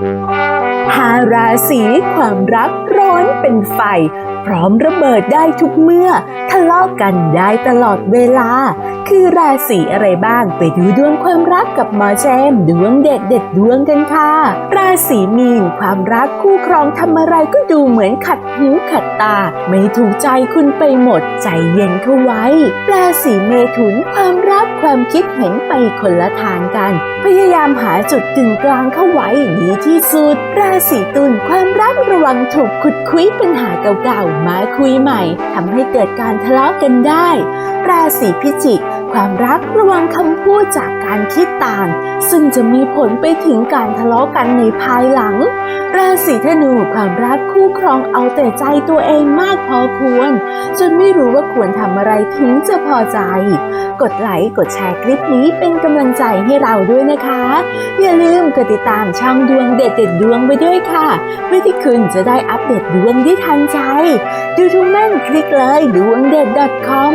Música 5 ราศีความรักร้อนเป็นไฟ พร้อมระเบิดได้ทุกเมื่อ ทะเลาะกันได้ตลอดเวลา คือราศีอะไรบ้างไปดูดวงความรักกับหมอแจมดวงเด็ดเด็ดดวงกันค่ะ ราศีมีนความรักคู่ครองทำอะไรก็ดูเหมือนขัดหูขัดตา ไม่ถูกใจคุณไปหมดใจเย็นเข้าไว้ ราศีเมถุนความรักความคิดเห็นไปคนละทางกัน พยายามหาจุดกึ่งกลางเข้าไว้ดีที่สุด ราศีตุลความรักระวังถูกขุดคุยปัญหาเก่าๆ มาคุยใหม่ทำให้เกิดการทะเลาะกันได้ ราศีพิจิก ความรักระวังคำพูดจากการคิดต่าง ซึ่งจะมีผลไปถึงการทะเลาะกันในภายหลัง ราศีธนูความรักคู่ครองเอาแต่ใจตัวเองมากพอควร จนไม่รู้ว่าควรทำอะไรถึงจะพอใจ กดไลค์กดแชร์คลิปนี้เป็นกำลังใจให้เราด้วยนะคะ อย่าลืมกดติดตามช่องดวงเด็ดเด็ดดวงไปด้วยค่ะเพื่อที่คุณจะได้อัปเดตดวงที่ทันใจ ดูทุกแม่นคลิกเลยดวงเด็ด .com